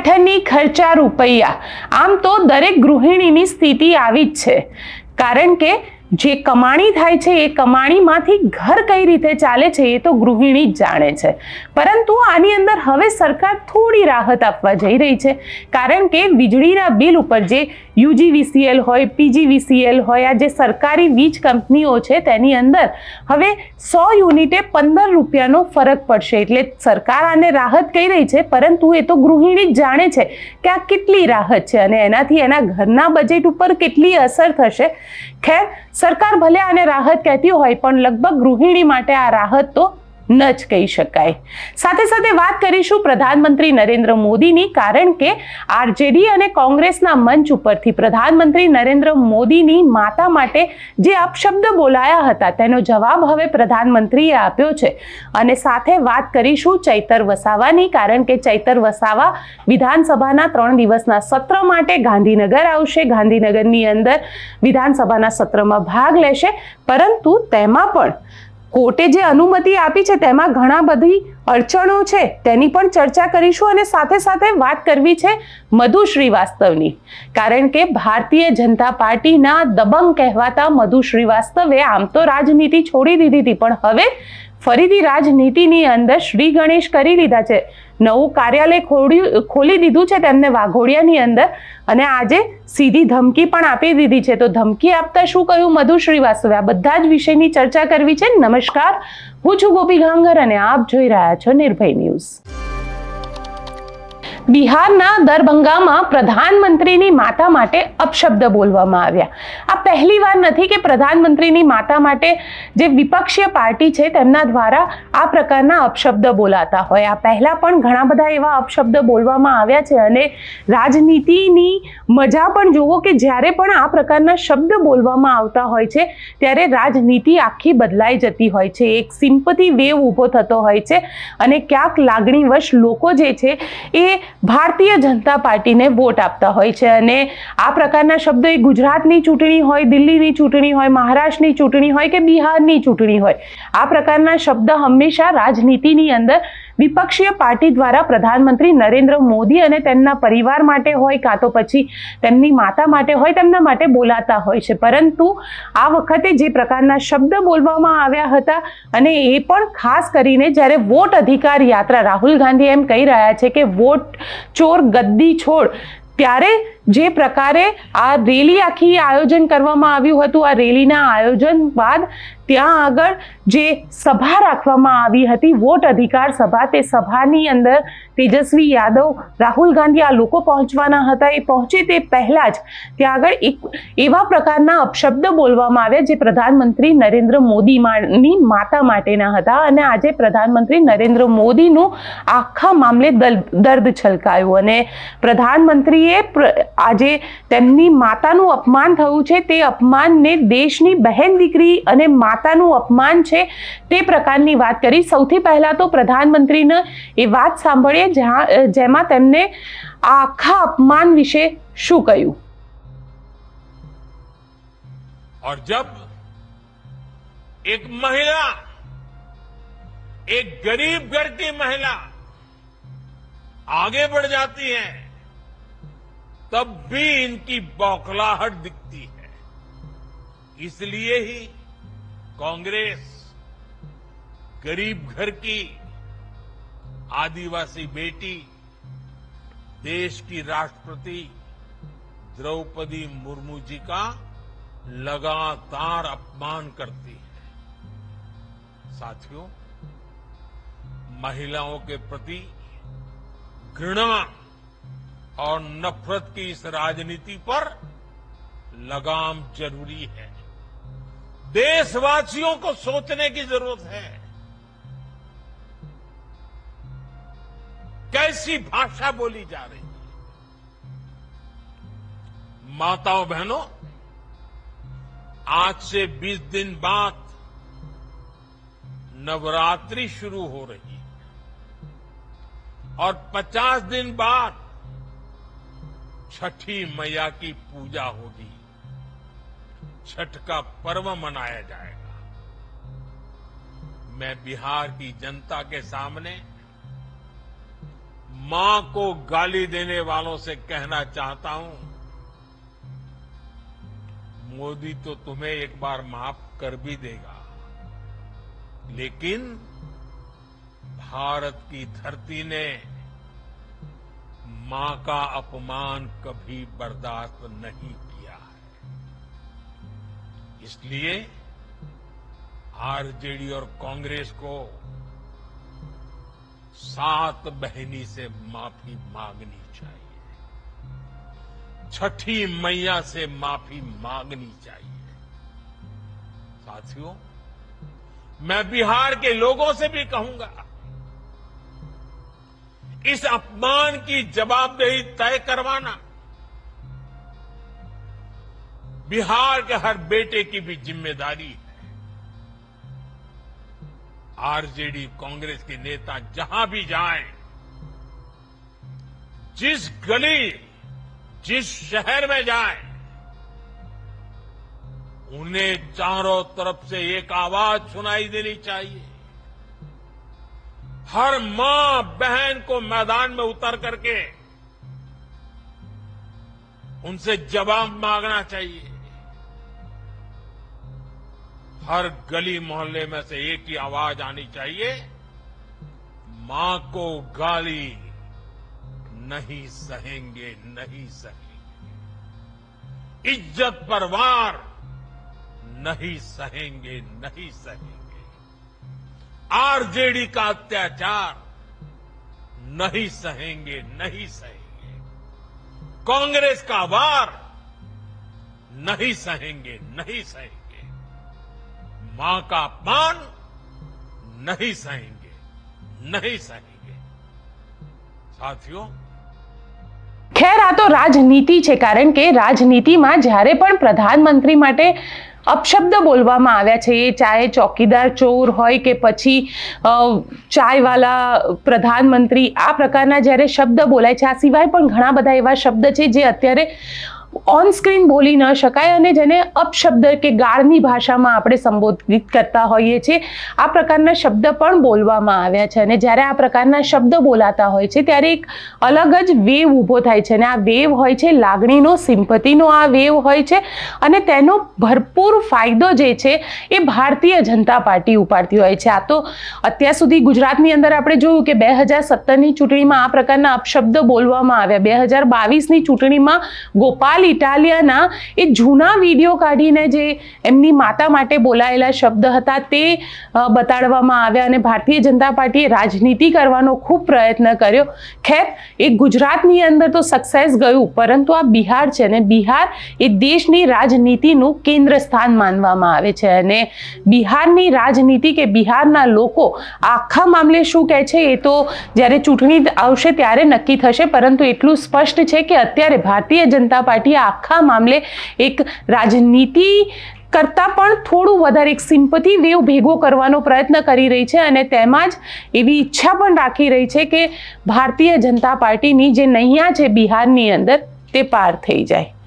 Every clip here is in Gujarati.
હેઠળની ખર્ચા રૂપૈયા. આમ તો દરેક ગૃહિણીની સ્થિતિ આવી જ છે. કારણ કે જે કમાણી થાય છે, એ કમાણીમાંથી ઘર કઈ રીતે ચાલે છે, એ તો ગૃહિણી જ જાણે છે. પરંતુ આની અંદર હવે સરકાર થોડી રાહત આપવા જઈ રહી છે. કારણ કે વીજળીના બિલ ઉપર જે યુજીવીસીએલ હોય, પીજીવીસીએલ હોય, આ જે સરકારી વીજ કંપનીઓ છે તેની અંદર હવે સો યુનિટે પંદર રૂપિયાનો ફરક પડશે. એટલે સરકાર આને રાહત કહી રહી છે, પરંતુ એ તો ગૃહિણી જ જાણે છે કે આ કેટલી રાહત છે અને એનાથી એના ઘરના બજેટ ઉપર કેટલી અસર થશે. ખેર, સરકાર ભલે આને રાહત કહેતી હોય, પણ લગભગ ગૃહિણી માટે આ રાહત તો ન જ કહી શકાય. સાથે સાથે વાત કરીશું પ્રધાનમંત્રી નરેન્દ્ર મોદીની, કારણ કે આરજેડી અને કોંગ્રેસના મંચ ઉપરથી પ્રધાનમંત્રી નરેન્દ્ર મોદીની માતા માટે જે અપશબ્દ બોલાયા હતા, તેનો જવાબ હવે પ્રધાનમંત્રીએ આપ્યો છે. અને સાથે વાત કરીશું ચૈતર વસાવાની, કારણ કે ચૈતર વસાવા વિધાનસભાના ત્રણ દિવસના સત્ર માટે ગાંધીનગર આવશે. ગાંધીનગરની અંદર વિધાનસભાના સત્રમાં ભાગ લેશે, પરંતુ તેમાં પણ કોર્ટે જે અનુમતિ આપી છે તેમાં ઘણા બધી અડચણો છે, તેની પણ ચર્ચા કરીશું અને સાથે સાથે વાત કરવી છે મધુ શ્રીવાસ્તવની. કારણ કે ભારતીય જનતા પાર્ટીના દબંગ કહેવાતા મધુ શ્રીવાસ્તવે આમ તો રાજનીતિ છોડી દીધી હતી, પણ હવે ફરીથી રાજનીતિની અંદર શ્રી ગણેશ કરી લીધા છે. નવું કાર્યાલય ખોલ્યું ખોલી દીધું છે તેમને વાઘોડિયાની અંદર અને આજે સીધી ધમકી પણ આપી દીધી છે. તો ધમકી આપતા શું કહ્યું મધુ શ્રીવાસ્તવે આ બધા જ વિષયની ચર્ચા કરવી છે. નમસ્કાર. હું છું ગોપી ગાંગર અને આપ જોઈ રહ્યા છો નિર્ભય ન્યૂઝ. બિહારના દરભંગામાં પ્રધાનમંત્રીની માતા માટે અપશબ્દ બોલવામાં આવ્યા. આ પહેલી વાર નથી કે પ્રધાનમંત્રીની માતા માટે જે વિપક્ષીય પાર્ટી છે તેમના દ્વારા આ પ્રકારના અપશબ્દ બોલાતા હોય. આ પહેલાં પણ ઘણા બધા એવા અપશબ્દ બોલવામાં આવ્યા છે અને રાજનીતિની મજા પણ જુઓ કે જ્યારે પણ આ પ્રકારના શબ્દ બોલવામાં આવતા હોય છે, ત્યારે રાજનીતિ આખી બદલાઈ જતી હોય છે. એક સિમ્પથી વેવ ઊભો થતો હોય છે અને ક્યાંક લાગણીવશ લોકો જે છે એ ભારતીય જનતા પાર્ટીને વોટ આપતા હોય છે અને આ પ્રકારના શબ્દો એ ગુજરાતની ચૂંટણી હોય, દિલ્હીની ચૂંટણી હોય, મહારાષ્ટ્રની ચૂંટણી હોય કે બિહારની ચૂંટણી હોય, આ પ્રકારના શબ્દ હંમેશા રાજનીતિની અંદર વિપક્ષીય પાર્ટી દ્વારા પ્રધાનમંત્રી નરેન્દ્ર મોદી અને તેમના પરિવાર માટે હોય કાં તો પછી તેમની માતા માટે હોય, તેમના માટે બોલાતા હોય છે. પરંતુ આ વખતે જે પ્રકારના શબ્દ બોલવામાં આવ્યા હતા અને એ પણ ખાસ કરીને જ્યારે વોટ અધિકાર યાત્રા રાહુલ ગાંધી એમ કહી રહ્યા છે કે વોટ ચોર ગદ્દી છોડ, ત્યારે જે પ્રકારે આ રેલી આખી આયોજન કરવામાં આવ્યું હતું, આ રેલીના આયોજન બાદ ત્યાં આગળ જે સભા રાખવામાં આવી હતી, વોટ અધિકાર સભા, તે સભાની અંદર તેજસ્વી યાદવ, રાહુલ ગાંધી આ લોકો પહોંચવાના હતા. એ પહોંચે તે પહેલાં જ ત્યાં આગળ એક એવા પ્રકારના અપશબ્દ બોલવામાં આવ્યા જે પ્રધાનમંત્રી નરેન્દ્ર મોદીની માતા માટેના હતા અને આજે પ્રધાનમંત્રી નરેન્દ્ર મોદીનું આખા મામલે દર્દ છલકાયું અને પ્રધાનમંત્રીએ પ્ર- આજે તેમની માતાનું અપમાન થયું છે તે અપમાનને દેશની બહેન દીકરી અને માતાનું અપમાન છે તે પ્રકારની વાત કરી સૌથી પહેલા તો પ્રધાનમંત્રીને એ વાત સાંભળીએ જ્યાં જેમાં તેમને આ આખા અપમાન વિશે શું કહ્યું और जब एक महिला एक गरीब घर की महिला आगे बढ़ जाती है तब भी इनकी बौखलाहट दिखती है। इसलिए ही कांग्रेस गरीब घर की आदिवासी बेटी, देश की राष्ट्रपति द्रौपदी मुर्मू जी का लगातार अपमान करती है। साथियों, महिलाओं के प्रति घृणा और नफरत की इस राजनीति पर लगाम ज़रूरी है। देशवासियों को सोचने की ज़रूरत है। कैसी भाषा बोली जा रही है? माताओं बहनों, आज से 20 दिन बाद नवरात्रि शुरू हो रही है। और 50 दिन बाद छठी मैया की पूजा होगी। छठ का पर्व मनाया जाएगा। मैं बिहार की जनता के सामने माँ को गाली देने वालों से कहना चाहता हूँ, मोदी तो तुम्हें एक बार माफ़ कर भी देगा। लेकिन भारत की धरती ने माँ का अपमान कभी बर्दाश्त नहीं किया। है इसलिए आरजेडी और कांग्रेस को सात बहनी से माफ़ी मांगनी चाहिए। छठी मैया से माफ़ी मांगनी चाहिए। साथियों, मैं बिहार के लोगों से भी कहूँगा इस अपमान की जवाबदेही तय करवाना। बिहार के हर बेटे की भी ज़िम्मेदारी है। आरजेडी कांग्रेस के नेता जहाँ भी जाएँ, जिस गली जिस शहर में जाएँ, उन्हें चारों तरफ़ से एक आवाज़ सुनाई देनी चाहिए। हर माँ बहन को मैदान में उतर करके उनसे जवाब मांगना चाहिए। हर गली मोहल्ले में से एक ही आवाज़ आनी चाहिए, माँ को गाली नहीं सहेंगे नहीं सहेंगे। इज़्ज़त पर वार नहीं सहेंगे नहीं सहेंगे। आरजेडी का अत्याचार नहीं सहेंगे नहीं सहेंगे कांग्रेस का वार नहीं सहेंगे नहीं सहेंगे मां का अपमान नहीं सहेंगे नहीं सहेंगे साथियों ખેર આ તો રાજનીતિ છે કારણ કે રાજનીતિમાં જ્યારે પણ પ્રધાનમંત્રી માટે અપશબ્દ બોલવામાં આવ્યા છે, એ ચાહે ચોકીદાર ચોર હોય કે પછી ચાયવાલા પ્રધાનમંત્રી, આ પ્રકારના જ્યારે શબ્દ બોલાય છે, આ સિવાય પણ ઘણા બધા એવા શબ્દ છે જે અત્યારે ઓન સ્ક્રીન બોલી ન શકાય અને જેને અપશબ્દ કે ગાળની ભાષામાં આપણે સંબોધિત કરતા હોઈએ છીએ, આ પ્રકારના શબ્દ પણ બોલવામાં આવ્યા છે. અને જ્યારે આ પ્રકારના શબ્દ બોલાતા હોય છે, ત્યારે એક અલગ જ વેવ ઊભો થાય છે. અને આ વેવ હોય છે લાગણીનો સિમ્પતિનો આ વેવ હોય છે. અને તેનો ભરપૂર ફાયદો જે છે, એ ભારતીય જનતા પાર્ટી ઉપાડતી હોય છે. આ તો અત્યાર સુધી ગુજરાતની અંદર આપણે જોયું કે બે હજાર સત્તરની ચૂંટણીમાં આ પ્રકારના અપશબ્દ બોલવામાં આવ્યા. બે હજાર બાવીસની ચૂંટણીમાં ગોપાલ ઇટાલિયાના એ જૂના વીડિયો કાઢીને જે એમની માતા માટે બોલાયેલા શબ્દ હતા તે બતાડવામાં આવ્યા અને ભારતીય જનતા પાર્ટીએ રાજનીતિ કરવાનો ખૂબ પ્રયત્ન કર્યો. ખેર, એ ગુજરાતની અંદર તો સક્સેસ ગયું, પરંતુ આ બિહાર છે ને, બિહાર એ દેશની રાજનીતિનું કેન્દ્ર સ્થાન માનવામાં આવે છે અને બિહારની રાજનીતિ કે બિહારના લોકો આખા મામલે શું કહે છે એ તો જ્યારે ચૂંટણી આવશે ત્યારે નક્કી થશે, પરંતુ એટલું સ્પષ્ટ છે કે અત્યારે ભારતીય જનતા પાર્ટી આ આખા મામલે એક રાજનીતિ કરતાં પણ થોડું વધારે એક સિમ્પથી વેવ ભેગો કરવાનો પ્રયત્ન કરી રહી છે અને તેમાં જ એવી ઈચ્છા પણ રાખી રહી છે કે ભારતીય જનતા પાર્ટીની જે નૈયા છે બિહારની અંદર તે પાર થઈ જાય.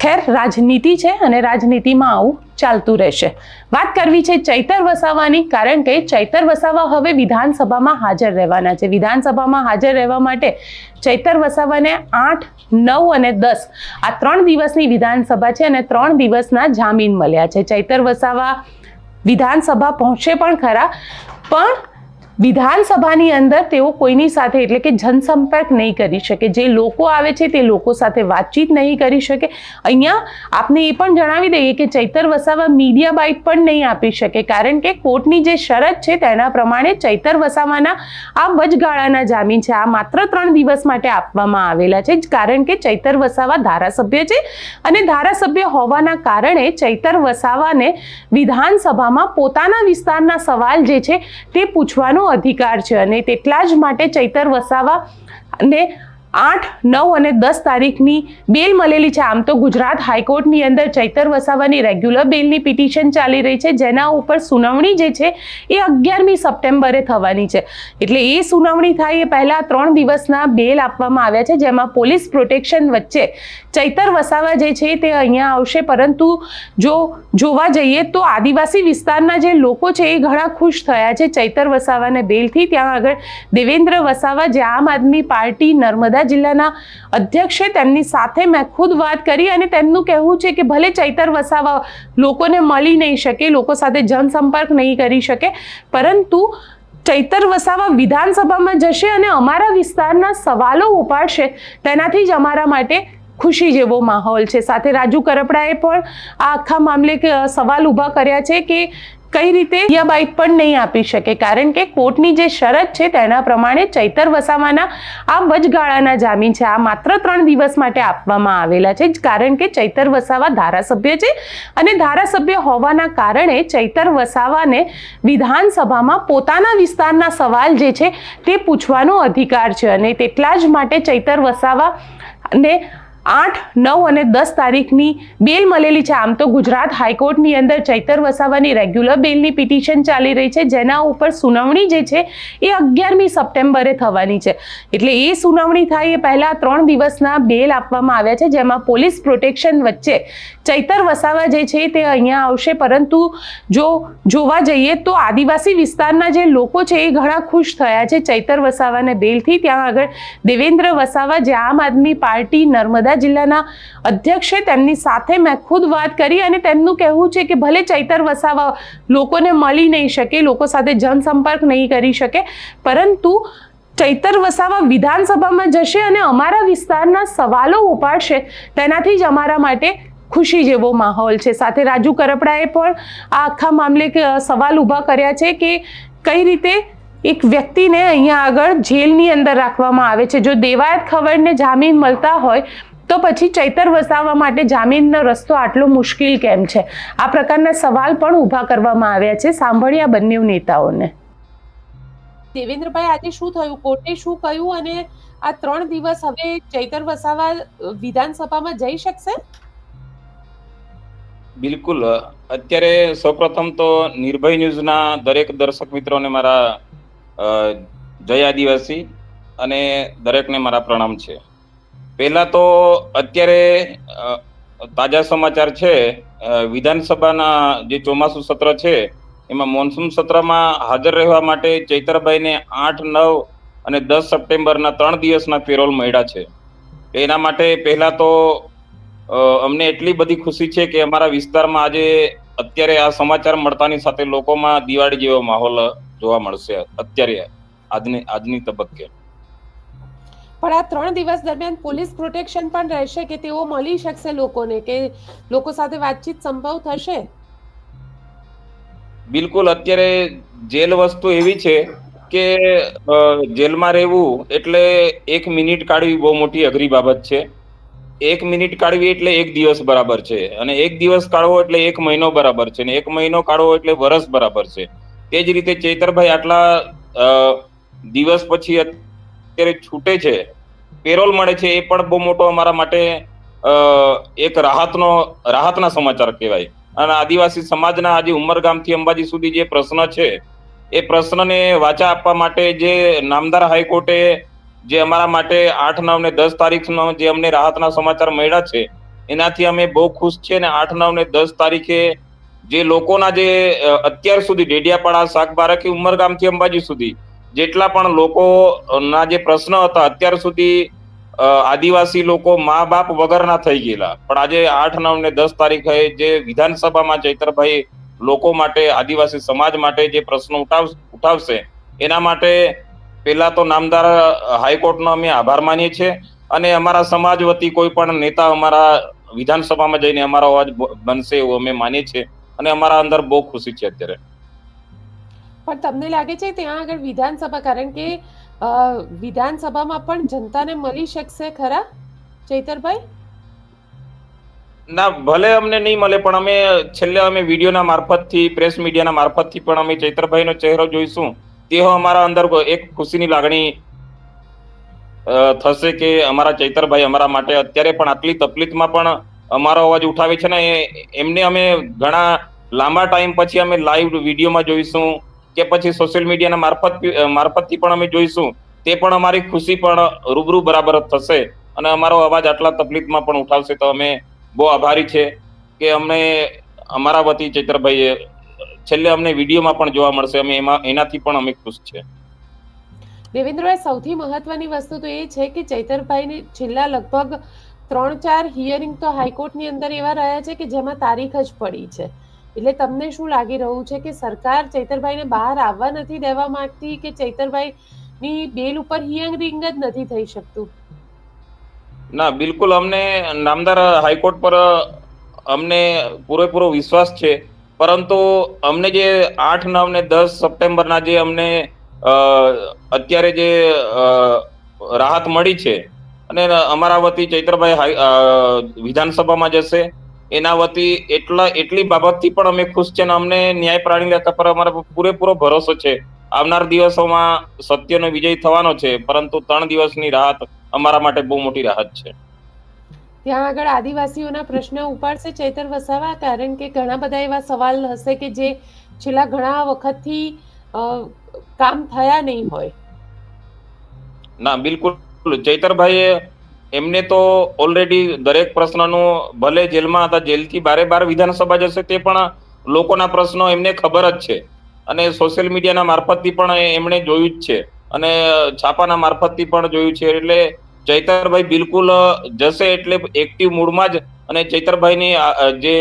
ખેર, રાજનીતિ છે અને રાજનીતિમાં આવું ચાલતું રહેશે. વાત કરવી છે ચૈતર વસાવાની, કારણ કે ચૈતર વસાવા હવે વિધાનસભામાં હાજર રહેવાના છે. વિધાનસભામાં હાજર રહેવા માટે ચૈતર વસાવાને આઠ, નવ અને દસ આ ત્રણ દિવસની વિધાનસભા છે અને ત્રણ દિવસના જામીન મળ્યા છે. ચૈતર વસાવા વિધાનસભા પહોંચશે પણ ખરા, પણ વિધાનસભાની અંદર તેઓ કોઈની સાથે એટલે કે જનસંપર્ક નહીં કરી શકે. જે લોકો આવે છે તે લોકો સાથે વાતચીત નહીં કરી શકે. અહીંયા આપને એ પણ જણાવી દઈએ કે ચૈતર વસાવા મીડિયા બાઇટ પણ નહીં આપી શકે. કારણ કે કોર્ટની જે શરત છે તેના પ્રમાણે ચૈતર વસાવાના આ વચગાળાના જામીન છે, આ માત્ર ત્રણ દિવસ માટે આપવામાં આવેલા છે. કારણ કે ચૈતર વસાવા ધારાસભ્ય છે અને ધારાસભ્ય હોવાના કારણે ચૈતર વસાવાને વિધાનસભામાં પોતાના વિસ્તારના સવાલ જે છે તે પૂછવાનો અધિકાર છે અને તેટલા જ માટે ચૈતર વસાવા ને આઠ, નવ અને દસ તારીખની બેલ મળેલી છે. આમ તો ગુજરાત હાઈકોર્ટની અંદર ચૈતર વસાવાની રેગ્યુલર બેલની પિટિશન ચાલી રહી છે. જેના ઉપર સુનાવણી જે છે એ અગિયારમી સપ્ટેમ્બરે થવાની છે. એટલે એ સુનાવણી થાય એ પહેલાં ત્રણ દિવસના બેલ આપવામાં આવ્યા છે, જેમાં પોલીસ પ્રોટેક્શન વચ્ચે ચૈતર વસાવા જે છે તે અહીંયા આવશે. પરંતુ જો જોવા જઈએ તો આદિવાસી વિસ્તારના જે લોકો છે એ ઘણા ખુશ થયા છે ચૈતર વસાવાને બેલથી. ત્યાં આગળ દેવેન્દ્ર વસાવા જે આમ આદમી પાર્ટી નર્મદા જિલ્લાના અધ્યક્ષે તેમની સાથે મેં ખુદ વાત કરી અને તેમનું કહેવું છે કે ભલે ચૈતર વસાવા લોકોને મળી નહીં શકે, લોકો સાથે જનસંપર્ક નહીં કરી શકે, પરંતુ ચૈતર વસાવા વિધાનસભામાં જશે અને અમારા વિસ્તારના સવાલો ઉપાડશે, તેનાથી જ અમારા માટે ખુશી જેવો માહોલ છે. સાથે રાજુ કરપડાએ પણ આ આખા મામલે સવાલ ઊભા કર્યા છે કે કઈ રીતે બાઇટ પણ નહીં આપી શકે? કારણ કે કોર્ટની જે શરત છે તેના પ્રમાણે ચૈતર વસાવાના આ વચગાળાના જામીન છે, આ માત્ર ત્રણ દિવસ માટે આપવામાં આવેલા છે. કારણ કે ચૈતર વસાવા ધારાસભ્ય છે અને ધારાસભ્ય હોવાના કારણે ચૈતર વસાવાને વિધાનસભામાં પોતાના વિસ્તારના સવાલ જે છે તે પૂછવાનો અધિકાર છે અને તેટલા જ માટે ચૈતર વસાવા ને આઠ, નવ અને દસ તારીખની બેલ મળેલી છે. આમ તો ગુજરાત હાઈકોર્ટની અંદર ચૈતર વસાવાની રેગ્યુલર બેલની પિટિશન ચાલી રહી છે. જેના ઉપર સુનાવણી જે છે એ અગિયારમી સપ્ટેમ્બરે થવાની છે. એટલે એ સુનાવણી થાય એ પહેલાં ત્રણ દિવસના બેલ આપવામાં આવ્યા છે, જેમાં પોલીસ પ્રોટેક્શન વચ્ચે ચૈતર વસાવા જે છે તે અહીંયા આવશે. પરંતુ જો જોવા જઈએ તો આદિવાસી વિસ્તારના જે લોકો છે એ ઘણા ખુશ થયા છે ચૈતર વસાવાને બેલથી. ત્યાં આગળ દેવેન્દ્ર વસાવા જે આમ આદમી પાર્ટી નર્મદા જિલ્લાના અધ્યક્ષે તેમની સાથે મેં ખુદ વાત કરી અને તેમનું કહેવું છે કે ભલે ચૈતર વસાવા લોકોને મળી નહીં શકે, લોકો સાથે જનસંપર્ક નહીં કરી શકે, પરંતુ ચૈતર વસાવા વિધાનસભામાં જશે અને અમારા વિસ્તારના સવાલો ઉપાડશે, તેનાથી જ અમારા માટે ખુશી જેવો માહોલ છે. સાથે રાજુ કરપડાએ પણ આ આખા મામલે સવાલ ઊભા કર્યા છે કે કઈ રીતે એક વ્યક્તિને અહીંયા આગળ જેલની અંદર રાખવામાં આવે છે. જો દેવાયત ખબરને જામીન મળતા હોય તો પછી ચૈતર વસાવા માટે જામીનનો રસ્તો આટલો મુશ્કેલ કેમ છે? આ પ્રકારના સવાલ પણ ઊભા કરવામાં આવ્યા છે. સાંભળ્યા બંને નેતાઓને. દેવેન્દ્રભાઈ આજે શું થયું? કોર્ટે શું કહ્યું અને આ ત્રણ દિવસ હવે ચૈતર વસાવા વિધાનસભામાં જઈ શકશે? બિલકુલ. અત્યારે સૌપ્રથમ તો નિર્ભય ન્યૂઝના દરેક દર્શક મિત્રોને મારા જય આદિવાસી અને દરેકને મારા પ્રણામ છે. પહેલા તો અત્યારે તાજા સમાચાર છે વિધાનસભાના જે ચોમાસુ સત્ર છે, એમાં મોન્સૂન સત્રમાં હાજર રહેવા માટે ચૈતરભાઈને આઠ, નવ અને દસ સપ્ટેમ્બરના ત્રણ દિવસના પેરોલ મળ્યા છે. એના માટે પહેલા તો અમને એટલી બધી ખુશી છે કે અમારા વિસ્તારમાં આજે અત્યારે આ સમાચાર મળતાની સાથે લોકોમાં દિવાળી જેવો માહોલ જોવા મળશે અત્યારે આજની આજની તબક્કે. પણ આ ત્રણ દિવસ દરમિયાન પોલીસ પ્રોટેક્શન પણ રહેશે કે તેઓ મળી શકશે લોકોને? કે લોકો સાથે વાતચીત સંભવ થશે? બિલકુલ, અત્યારે જેલ વસ્તુ એવી છે કે જેલમાં રહેવું એટલે એક મિનિટ કાઢવી બહુ મોટી અઘરી બાબત છે. એક મિનિટ કાઢવી એટલે એક દિવસ બરાબર છે અને એક દિવસ કાઢવો એટલે એક મહિનો બરાબર છે અને એક મહિનો કાઢવો એટલે વર્ષ બરાબર છે. તે જ રીતે ચેતરભાઈ આટલા દિવસ પછી અત્યારે છૂટે છે પેરોલ મળે છે એ પણ બહુ મોટો અમારા માટે એક રાહતનો, રાહતના સમાચાર કહેવાય. અને આદિવાસી સમાજના આજે ઉમરગામથી અંબાજી સુધી જે પ્રશ્ન છે, એ પ્રશ્નને વાચા આપવા માટે જે નામદાર હાઈકોર્ટે જે અમારા માટે આઠ, નવ ને દસ તારીખનો જે અમને રાહતના સમાચાર મળ્યા છે, એનાથી અમે બહુ ખુશ છીએ અને આઠ, નવ ને દસ તારીખે જે લોકોના જે અત્યાર સુધી ડેડિયાપાડા, શાકબારા કે ઉમરગામથી અંબાજી સુધી જેટલા પણ લોકોના જે પ્રશ્ન હતા, અત્યાર સુધી આદિવાસી લોકો મા બાપ વગરના થઈ ગયેલા. પણ આજે આઠ, નવ ને દસ તારીખે જે વિધાનસભામાં ચૈતરભાઈ લોકો માટે, આદિવાસી સમાજ માટે જે પ્રશ્નો ઉઠાવ, ઉઠાવશે, એના માટે પહેલા તો નામદાર હાઈકોર્ટનો અમે આભાર માનીએ છીએ. અને અમારા સમાજ વતી કોઈ પણ નેતા અમારા વિધાનસભામાં જઈને અમારો અવાજ બનશે એવું અમે માનીએ છીએ. અને અમારા અંદર બહુ ખુશી છે અત્યારે. પણ તમને લાગે છે ત્યાં આગળ વિધાનસભા? કારણ કે વિધાનસભામાં પણ જનતાને મળી શકશે ખરા, ચૈતરભાઈ? ના, ભલે અમને નહીં મળે, પણ અમે છેલ્લે અમે વિડીયોના મારફતથી, પ્રેસ મીડિયાના મારફતથી પણ અમે ચૈત્રભાઈનો ચહેરો જોઈશું. તેઓ અમારા અંદર એક ખુશીની લાગણી થશે કે અમારા ચૈતરભાઈ અમારા માટે અત્યારે પણ આટલી તકલીફમાં પણ અમારો અવાજ ઉઠાવે છે ને, એ- એમને અમે ઘણા લાંબા ટાઈમ પછી અમે લાઈવ વિડીયોમાં જોઈશું. કે પછી સોશિયલ મીડિયાના મારફત મારફતથી પણ અમે જોઈશું, તે પણ અમારી ખુશી પણ રૂબરૂ બરાબર જ થશે અને અમારો અવાજ આટલા તકલીફમાં પણ ઉઠાવશે તો અમે બહુ આભારી છે કે અમને અમારા વતી ચૈતરભાઈએ, છેલ્લે અમને વિડીયોમાં પણ જોવા મળશે, અમે એમાં, એનાથી પણ અમે ખુશ છે. દેવેન્દ્રભાઈ, સૌથી મહત્વની વસ્તુ તો એ છે કે ચૈતરભાઈની છેલ્લા લગભગ ત્રણ ચાર હિયરિંગ તો હાઈકોર્ટની અંદર એવા રહ્યા છે કે જેમાં તારીખ જ પડી છે. એટલે તમને શું લાગી રહ્યું છે કે સરકાર ચૈતરભાઈને બહાર આવવા નથી દેવા માંગતી કે ચૈતરભાઈની બેલ ઉપર હિયરિંગ જ નથી થઈ શકતું? ના, બિલકુલ અમને નામદાર હાઈકોર્ટ પર અમને પૂરેપૂરો વિશ્વાસ છે. પરંતુ અમને જે આઠ નવ ને દસ સપ્ટેમ્બરના જે અમને અત્યારે જે રાહત મળી છે, અને અમારા વતી ચૈત્રભાઈ વિધાનસભામાં જશે એના વતી એટલા એટલી બાબતથી પણ અમે ખુશ છે અને અમને ન્યાય પ્રાણી લેખા પર અમારો પૂરેપૂરો ભરોસો છે. આવનાર દિવસોમાં સત્યનો વિજય થવાનો છે પરંતુ ત્રણ દિવસની રાહત અમારા માટે બહુ મોટી રાહત છે. ત્યાં આગળ આદિવાસીઓના પ્રશ્ન ઉપાડશે ચૈતર વસાવા કારણ કે ઘણા બધા એવા સવાલ હશે કે જે છેલ્લા ઘણા વખતથી કામ થયા નહીં હોય. ના બિલકુલ. ચૈતરભાઈએ એમને તો ઓલરેડી દરેક પ્રશ્નનું ભલે જેલમાં હતા, જેલથી બારે બાર વિધાનસભા જશે તે પણ લોકોના પ્રશ્નો એમને ખબર જ છે. અને સોશિયલ મીડિયાના મારફતથી પણ એમણે જોયું જ છે. અને છાપાના મારફતથી પણ જોયું છે. એટલે ચૈતરભાઈ બિલકુલ જશે એટલે એક્ટિવ મૂડમાં જ અને ચૈતરભાઈની જે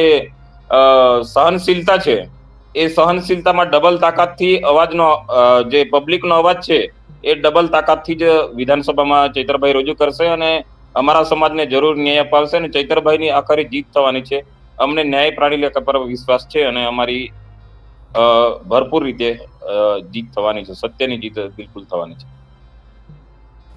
સહનશીલતા છે, એ સહનશીલતામાં ડબલ તાકાતથી અવાજનો જે પબ્લિકનો અવાજ છે, એ ડબલ તાકાતથી જ વિધાનસભામાં ચૈતરભાઈ રજૂ કરશે અને અમારા સમાજને જરૂર ન્યાય અપાવશે અને ચૈતરભાઈની આખરી જીત થવાની છે. અમને ન્યાય પ્રાણી લેખા પર વિશ્વાસ છે અને અમારી ભરપૂર રીતે જીત થવાની છે. સત્યની જીત બિલકુલ થવાની છે.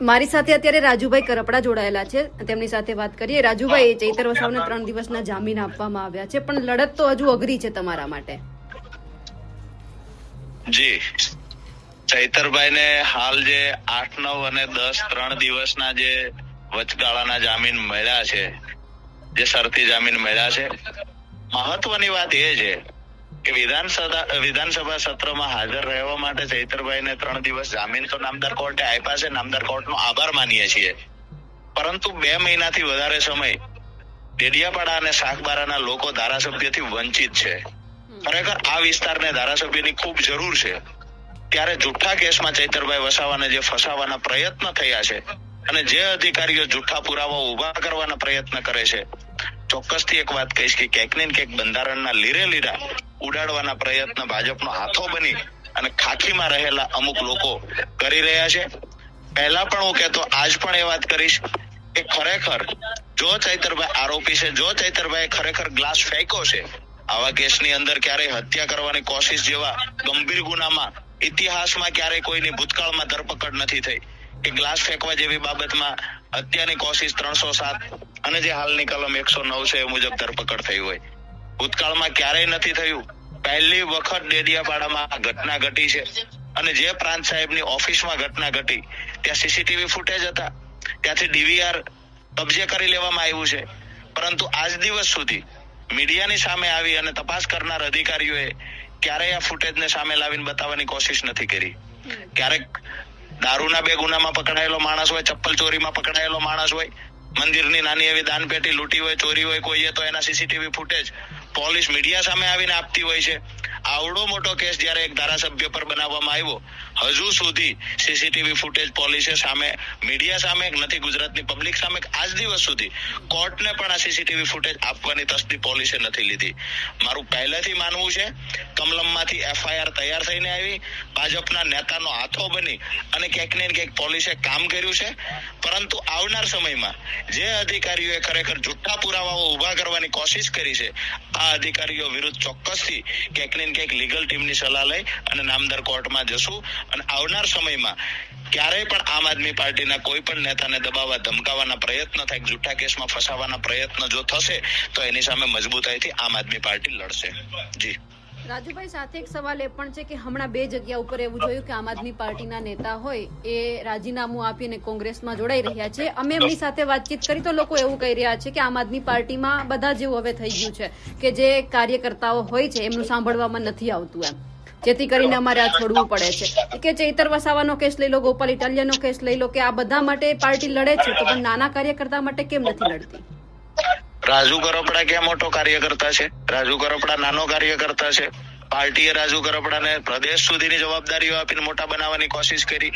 મારી સાથે અત્યારે રાજુભાઈ કરપડા જોડાયેલા છે. તેમની સાથે વાત કરીએ. રાજુભાઈ ચૈતર વસાવને ત્રણ દિવસના જામીન આપવામાં આવ્યા છે પણ લડત તો હજુ અઘરી છે તમારા માટે. જી. ચૈતરભાઈ ને હાલ જે આઠ નવ અને દસ ત્રણ દિવસના જે વચગાળાના જામીન મળ્યા છે, જે શરતી જામીન મળ્યા છે. મહત્વની વાત એ છે કે વિધાનસભા વિધાનસભા સત્રમાં હાજર રહેવા માટે ચૈતરભાઈને ત્રણ દિવસ જામીન તો નામદાર કોર્ટે આપ્યા છે, નામદાર કોર્ટનો આભાર માનીએ છીએ. પરંતુ બે મહિનાથી વધારે સમય ડેડિયાપાડા અને શાકબારાના લોકો ધારાસભ્યથી વંચિત છે. ખરેખર આ વિસ્તારને ધારાસભ્યની ખૂબ જરૂર છે. ત્યારે જુઠ્ઠા કેસમાં ચૈતરભાઈ વસાવાને જે ફસાવાના પ્રયત્ન થયા છે અને જે અધિકારીઓ જૂઠા પુરાવા ઊભા કરવાના પ્રયત્ન કરે છે, ચોક્કસથી એક વાત કહીશ કે ક્યાંક ને ક્યાંક બંધારણના લીરે લીરા ઉડાડવાના પ્રયત્ન ભાજપનો હાથો બની અને ખાખીમાં રહેલા અમુક લોકો કરી રહ્યા છે. પહેલા પણ હું કહેતો, આજ પણ એ વાત કરીશ કે ખરેખર જો ચૈતરભાઈ આરોપી છે, જો ચૈતરભાઈ ખરેખર ગ્લાસ ફેંક્યો છે, આવા કેસની અંદર ક્યારેય હત્યા કરવાની કોશિશ જેવા ગંભીર ગુનામાં ઇતિહાસમાં ક્યારેય કોઈની ભૂતકાળમાં ધરપકડ નથી થઈ. કે ગ્લાસ ફેંકવા જેવી બાબતમાં હત્યાની કોશિશ ત્રણસો સાત અને જે હાલની કલમ એકસો નવ છે એ મુજબ ધરપકડ થઈ હોય. ભૂતકાળમાં ક્યારેય નથી થયું. પહેલી વખત ડેડિયાપાડામાં આ ઘટના ઘટી છે. અને જે પ્રાંત સાહેબની ઓફિસમાં ઘટના ઘટી, ત્યાં સીસીટીવી ફૂટેજ હતા. ત્યાંથી ડીવીઆર કબજે કરી લેવામાં આવ્યું છે. પરંતુ આજ દિવસ સુધી મીડિયાની સામે આવી અને તપાસ કરનાર અધિકારીઓએ ક્યારેય આ ફૂટેજને સામે લાવીને બતાવવાની કોશિશ નથી કરી. ક્યારેક દારૂના બે ગુનામાં પકડાયેલો માણસ હોય, ચપ્પલ ચોરીમાં પકડાયેલો માણસ હોય, મંદિરની નાની એવી દાનપેટી લૂંટી હોય, ચોરી હોય કોઈએ તો એના સીસીટીવી ફૂટેજ પોલીસ મીડિયા સામે આવીને આપતી હોય છે. આવડો મોટો કેસ જ્યારે એક ધારાસભ્ય પર બનાવવામાં આવ્યો, હજુ સુધી સીસીટીવી ફૂટેજ પોલીસે સામે મીડિયા સામે નથી, ગુજરાતની પબ્લિક સામે આજ દિવસ સુધી કોર્ટને પણ આ સીસીટીવી ફૂટેજ આપવાની તસ્દી પોલીસે નથી લીધી. મારું પહેલેથી માનવું છે, કમલમમાંથી એફઆઈઆર તૈયાર થઈને આવી, ભાજપના નેતાનો હાથો બની અને ક્યાંક ને ક્યાંક પોલીસે કામ કર્યું છે. પરંતુ આવનાર સમયમાં જે અધિકારીઓએ ખરેખર જુઠ્ઠા પુરાવાઓ ઊભા કરવાની કોશિશ કરી છે, આ અધિકારીઓ વિરુદ્ધ ચોક્કસથી ક્યાંક ને ક્યાંક લીગલ ટીમની સલાહ લઈ અને નામદાર કોર્ટમાં જશું. અને આવનાર સમયમાં ક્યારેય પણ આમ આદમી પાર્ટીના કોઈ પણ નેતાને દબાવવા, ધમકાવવાના પ્રયત્ન થાય, જૂઠા કેસમાં ફસાવાના પ્રયત્ન જો થશે, તો એની સામે મજબૂતાઈથી આમ આદમી પાર્ટી લડશે. જી. રાજુભાઈ, સાથે એક સવાલ એ પણ છે કે હમણાં બે જગ્યા ઉપર એવું જોયું કે આમ આદમી પાર્ટીના નેતા હોય એ રાજીનામું આપીને કોંગ્રેસમાં જોડાઈ રહ્યા છે. અમે એમની સાથે વાતચીત કરી તો લોકો એવું કહી રહ્યા છે કે આમ આદમી પાર્ટીમાં બધા જેવું હવે થઈ ગયું છે કે જે કાર્યકર્તાઓ હોય છે એમનું સાંભળવામાં નથી આવતું એમ. જેથી કરીને અમારે આ છોડવું પડે છે. કે ચૈતર વસાવાનો કેસ લઈ લો, ગોપાલ ઇટાલિયાનો કેસ લઈ લો, કે આ બધા માટે પાર્ટી લડે છે તો પણ નાના કાર્યકર્તા માટે કેમ નથી લડતી? રાજુ કરપડા ક્યાં મોટો કાર્યકર્તા છે? રાજુ કરપડા નાનો કાર્યકર્તા છે. પાર્ટીએ રાજુ કરપડાને પ્રદેશ સુધીની જવાબદારીઓ આપીને મોટા બનાવવાની કોશિશ કરી.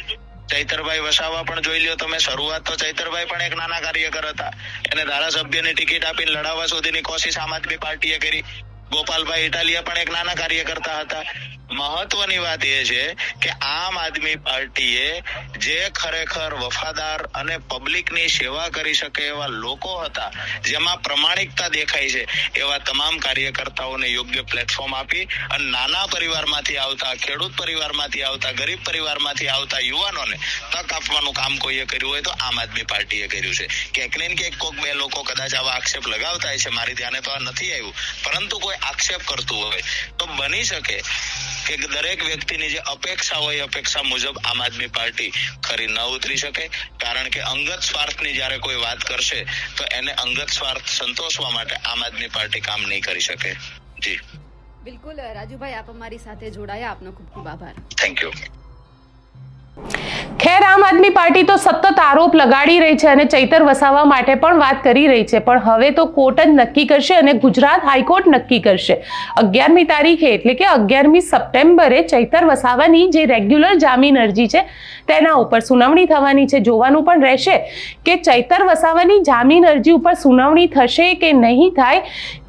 ચૈતરભાઈ વસાવા પણ જોઈ લ્યો તમે, શરૂઆત તો ચૈતરભાઈ પણ એક નાના કાર્યકર હતા. એને ધારાસભ્યની ટિકિટ આપીને લડાવવા સુધીની કોશિશ આમ આદમી પાર્ટીએ કરી. ગોપાલભાઈ ઇટાલિયા પણ એક નાના કાર્યકર્તા હતા. મહત્વની વાત એ છે કે આમ આદમી પાર્ટીએ જે ખરેખર વફાદાર અને પબ્લિકની સેવા કરી શકે એવા લોકો હતા, જેમાં પ્રમાણિકતા દેખાય છે, એવા તમામ કાર્યકર્તાઓને યોગ્ય પ્લેટફોર્મ આપી અને નાના પરિવારમાંથી આવતા, ખેડૂત પરિવારમાંથી આવતા, ગરીબ પરિવારમાંથી આવતા યુવાનોને તક આપવાનું કામ કોઈએ કર્યું હોય તો આમ આદમી પાર્ટીએ કર્યું છે. ક્યાંક ને ક્યાંક કોઈક બે લોકો કદાચ આવા આક્ષેપ લગાવતા છે, મારી ધ્યાને તો આ નથી આવ્યું. પરંતુ કોઈ આક્ષેપ કરતું હોય તો બની શકે કે દરેક વ્યક્તિની જે અપેક્ષા હોય અપેક્ષા મુજબ આમ આદમી પાર્ટી ખરી ન ઉતરી શકે. કારણ કે અંગત સ્વાર્થની જ્યારે કોઈ વાત કરશે તો એને અંગત સ્વાર્થ સંતોષવા માટે આમ આદમી પાર્ટી કામ નહીં કરી શકે. જી. બિલકુલ રાજુભાઈ આપ અમારી સાથે જોડાયા. આપનો ખૂબ ખૂબ આભાર. થેન્ક યુ ખેર આમ આદમી પાર્ટી તો સતત આરોપ લગાડી રહી છે અને ચૈતર વસાવા માટે પણ વાત કરી રહી છે. પણ હવે તો કોર્ટ જ નક્કી કરશે અને ગુજરાત હાઈકોર્ટ નક્કી કરશે. અગિયારમી તારીખે એટલે કે અગિયારમી સપ્ટેમ્બરે ચૈતર વસાવાની જે રેગ્યુલર જામીન અરજી છે, તેના ઉપર સુનાવણી થવાની છે. જોવાનું પણ રહેશે કે ચૈતર વસાવાની જામીન અરજી ઉપર સુનાવણી થશે કે નહીં થાય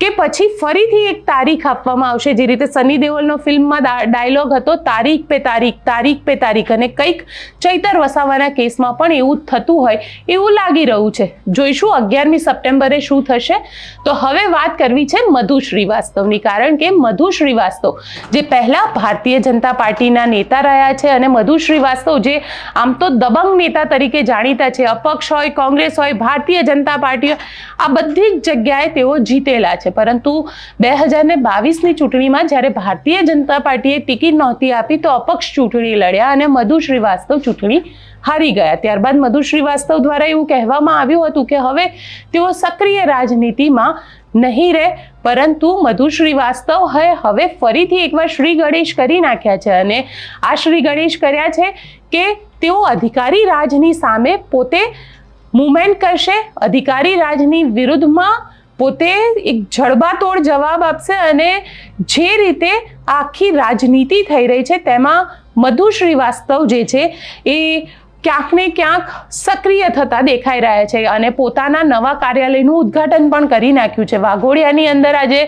કે પછી ફરીથી એક તારીખ આપવામાં આવશે. જે રીતે સની દેઓલનો ફિલ્મમાં ડાયલોગ હતો, તારીખ પે તારીખ તારીખ પે તારીખ અને કંઈક ચૈતર વસાવાના કેસમાં પણ એવું થતું હોય એવું લાગી રહ્યું છે. જોઈશું અગિયારમી સપ્ટેમ્બરે શું થશે. તો હવે વાત કરવી છે મધુ શ્રીવાસ્તવની, કારણ કે મધુ શ્રીવાસ્તવ જે પહેલાં ભારતીય જનતા પાર્ટીના નેતા રહ્યા છે અને મધુ શ્રીવાસ્તવ જે આમ તો દબંગ નેતા તરીકે જાણીતા છે, અપક્ષ હોય, કોંગ્રેસ હોય, ભારતીય જનતા પાર્ટી આ બધી જ જગ્યાએ તેઓ જીતેલા છે. પરંતુ બે હજાર ને બાવીસની ચૂંટણીમાં જ્યારે ભારતીય જનતા પાર્ટીએ ટિકિટ નહોતી આપી તો અપક્ષ ચૂંટણી લડ્યા અને મધુ શ્રીવાસ્તવ ચૂંટણી હારી ગયા. ત્યારબાદ મધુ શ્રીવાસ્તવ દ્વારા એવું કહેવામાં આવ્યું હતું કે હવે તેઓ સક્રિય રાજનીતિમાં નહીં રહે, પરંતુ મધુ શ્રીવાસ્તવ હવે ફરીથી એકવાર શ્રી ગણેશ કરી નાખ્યા છે અને આ શ્રી ગણેશ કર્યા છે કે તેઓ અધિકારી રાજની સામે પોતે મુવમેન્ટ કરશે, અધિકારી રાજની વિરુદ્ધમાં પોતે એક જડબાતોડ જવાબ આપશે અને જે રીતે આખી રાજનીતિ થઈ રહી છે તેમાં મધુ શ્રીવાસ્તવ જે છે, એ ક્યાંક ને ક્યાંક સક્રિય થતા દેખાઈ રહ્યા છે અને પોતાના નવા કાર્યાલયનું ઉદ્ઘાટન પણ કરી નાખ્યું છે. વાઘોડિયાની અંદર આજે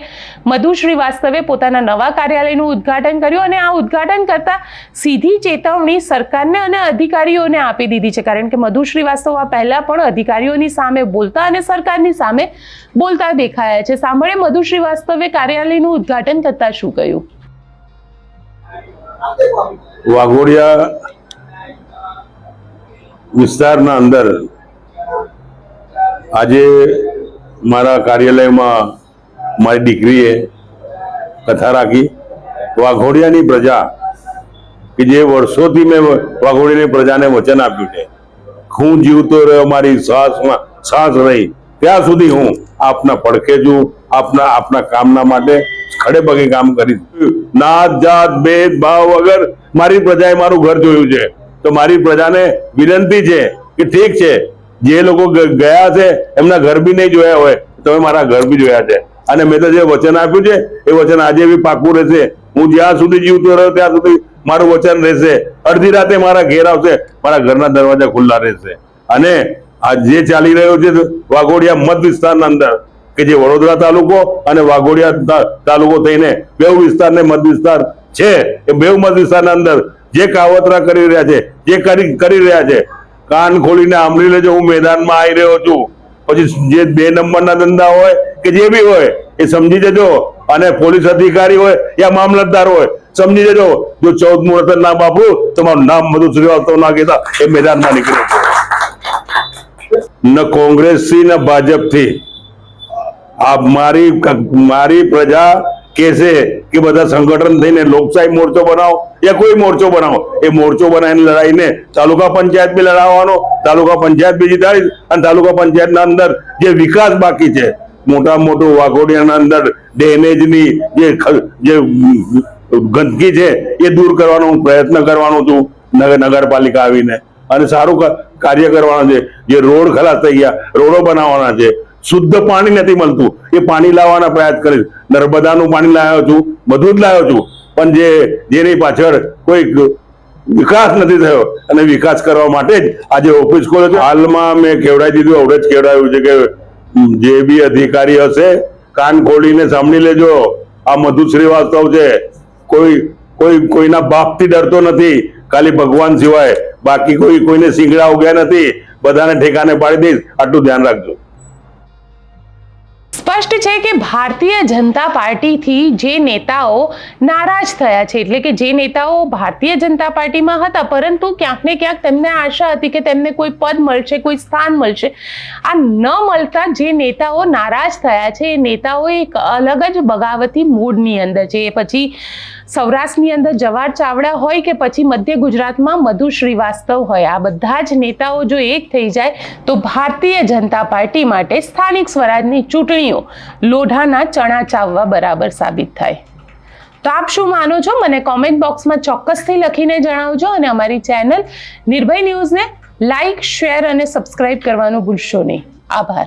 મધુ શ્રીવાસ્તવે પોતાના નવા કાર્યાલયનું ઉદ્ઘાટન કર્યું અને આ ઉદ્ઘાટન કરતા સીધી ચેતવણી સરકારને અને અધિકારીઓને આપી દીધી છે. કારણ કે મધુ શ્રીવાસ્તવ આ પહેલાં પણ અધિકારીઓની સામે બોલતા અને સરકારની સામે બોલતા દેખાયા છે. સાંભળે મધુ શ્રીવાસ્તવે કાર્યાલયનું ઉદ્ઘાટન કરતા શું કહ્યું? વાઘોડિયા વિસ્તારના અંદર આજે મારા કાર્યાલયમાં મારી દીકરીએ કથા રાખી. વાઘોડિયાની પ્રજા કે જે વર્ષોથી મેં વાઘોડિયાની પ્રજાને વચન આપ્યું છે. હું જીવતો રહ્યો, મારી શ્વાસમાં શ્વાસ રહી. ત્યાં સુધી હું આપના પડખે છું. આપના આપના કામના માટે ખડે પગે કામ કરી નાત જાત ભેદ ભાવ વગર મારી પ્રજાએ મારું ઘર જોયું છે. તો મારી પ્રજાને વિનંતી છે કે ઠીક છે, જે લોકો ગયા છે, એમના ઘર બી નહીં જોયા હોય, તમે મારા ઘર બી જોયા છે. અને મેં તો જે વચન આપ્યું છે, એ વચન આજે બી પાકું રહેશે. હું જ્યાં સુધી જીવતો રહ્યો ત્યાં સુધી મારું વચન રહેશે. અડધી રાતે મારા ઘેર આવશે, મારા ઘરના દરવાજા ખુલ્લા રહેશે. અને આ જે ચાલી રહ્યો છે, વાઘોડિયા મત વિસ્તારના અંદર કે જે વડોદરા તાલુકો અને વાઘોડિયા તાલુકો થઈને બેઉ વિસ્તારને મત વિસ્તાર છે. એ બેઉ મત વિસ્તારના અંદર જે કાવતરા કરી રહ્યા છે, જે કરી કરી રહ્યા છે, કાન ખોલીને આંબળી લેજો, હું મેદાનમાં આવી રહ્યો છું. પછી જે બે નંબરના ધંધા હોય કે જે બી હોય, એ સમજી જજો. અને પોલીસ અધિકારી હોય યા મામલતદાર હોય, સમજી જજો. જો ચૌદ મુહૂર્ત ના બાપુ, તમારું નામ બધું શ્રીવાસ્તવ ના કહેતા, એ મેદાનમાં નીકળે ન કોંગ્રેસથી ન ભાજપથી. આ મારી મારી પ્રજા કહેશે કે બધા સંગઠન થઈને લોકશાહી મોરચો બનાવો, યા કોઈ મોરચો બનાવો. એ મોરચો બનાવીને લડાઈને તાલુકા પંચાયત બી લડાવવાનો, તાલુકા પંચાયત બી જીતાડીશ અને તાલુકા પંચાયતના અંદર જે વિકાસ બાકી છે, મોટા મોટું વાઘોડિયાના અંદર ડેમેજની જે જે ગંદકી છે, એ દૂર કરવાનો હું પ્રયત્ન કરવાનો છું, નગર નગરપાલિકા આવીને. અને સારું કાર્ય કરવાનું છે. જે રોડ ખલાસ થઈ ગયા, રોડો બનાવવાના છે. શુદ્ધ પાણી નથી મળતું. એ પાણી લાવવાના પ્રયાસ કરીશ. નર્મદાનું પાણી લાવ્યો છું, બધું જ લાવ્યો છું. પણ જે જેની પાછળ કોઈ વિકાસ નથી થયો, અને વિકાસ કરવા માટે જ આજે ઓફિસ ખોલ્યો છે. હાલમાં મેં કેવડાવી દીધું આવડે જ કેવડાવ્યું છે કે જે બી અધિકારી હશે, કાન ખોલીને સાંભળી લેજો. આ મધુ શ્રીવાસ્તવ છે. કોઈ કોઈ, કોઈના બાપથી ડરતો નથી. ખાલી ભગવાન સિવાય બાકી કોઈ, કોઈને સિંગડા ઉગ્યા નથી. બધાને ઠેકાને પાડી દઈશ. આટલું ધ્યાન રાખજો. સ્પષ્ટ છે કે ભારતીય જનતા પાર્ટીથી જે નેતાઓ નારાજ થયા છે, એટલે કે જે નેતાઓ ભારતીય જનતા પાર્ટીમાં હતા, પરંતુ ક્યાંક ને ક્યાંક તેમને આશા હતી કે તેમને કોઈ પદ મળશે, કોઈ સ્થાન મળશે. આ ન મળતા જે નેતાઓ નારાજ થયા છે, એ નેતાઓ એક અલગ જ બગાવતી મૂડની અંદર છે. એ પછી સૌરાષ્ટ્રની અંદર જવાહર ચાવડા હોય કે પછી મધ્ય ગુજરાતમાં મધુ શ્રીવાસ્તવ હોય. આ બધા જ નેતાઓ જો એક થઈ જાય તો ભારતીય જનતા પાર્ટી માટે સ્થાનિક સ્વરાજની ચૂંટણીઓ લોઢાના ચણા ચાવવા બરાબર સાબિત થાય. તો આપ શું માનો છો? મને કોમેન્ટ બોક્સમાં ચોક્કસથી લખીને જણાવજો અને અમારી ચેનલ નિર્ભય ન્યૂઝને લાઈક શેર અને સબસ્ક્રાઇબ કરવાનું ભૂલશો નહીં. આભાર.